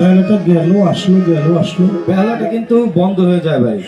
বেলাটা গেল আসলো গেল আসলো। বেলাটা কিন্তু বন্ধ হয়ে যায় ভাই।